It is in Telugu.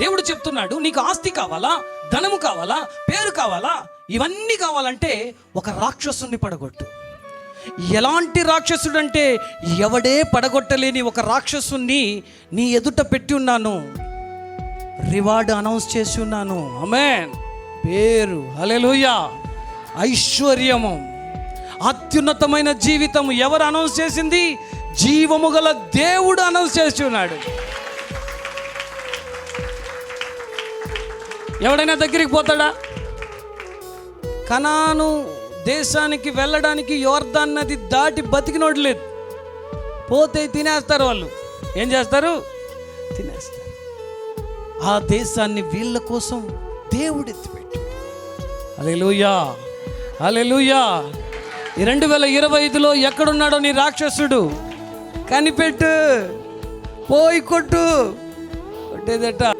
దేవుడు చెప్తున్నాడు నీకు ఆస్తి కావాలా? ధనము కావాలా? పేరు కావాలా? ఇవన్నీ కావాలంటే ఒక రాక్షసుని పడగొట్టు. ఎలాంటి రాక్షసుడు అంటే ఎవడే పడగొట్టలేని ఒక రాక్షసుని నీ ఎదుట పెట్టి ఉన్నాను. రివార్డ్ అనౌన్స్ చేసి ఉన్నాను. అమెన్ పేరు. హలెలుయా ఐశ్వర్యము. అత్యున్నతమైన జీవితం ఎవరు అనౌన్స్ చేసింది? జీవము గల దేవుడు అనౌన్స్ చేసి ఎవడైనా దగ్గరికి పోతాడా? కనాను దేశానికి వెళ్ళడానికి యోర్దాన్ నది దాటి బతికినోడు లేదు. పోతే తినేస్తారు వాళ్ళు. ఏం చేస్తారు? తినేస్తారు. ఆ దేశాన్ని వీళ్ళ కోసం దేవుడు ఎత్తిపెట్టు అలెలుయా అలెలుయా ఈ రెండు వేల ఇరవై ఐదులో ఎక్కడున్నాడో నీ రాక్షసుడు? కనిపెట్టు పోయి కొట్టు. కొట్టేదట.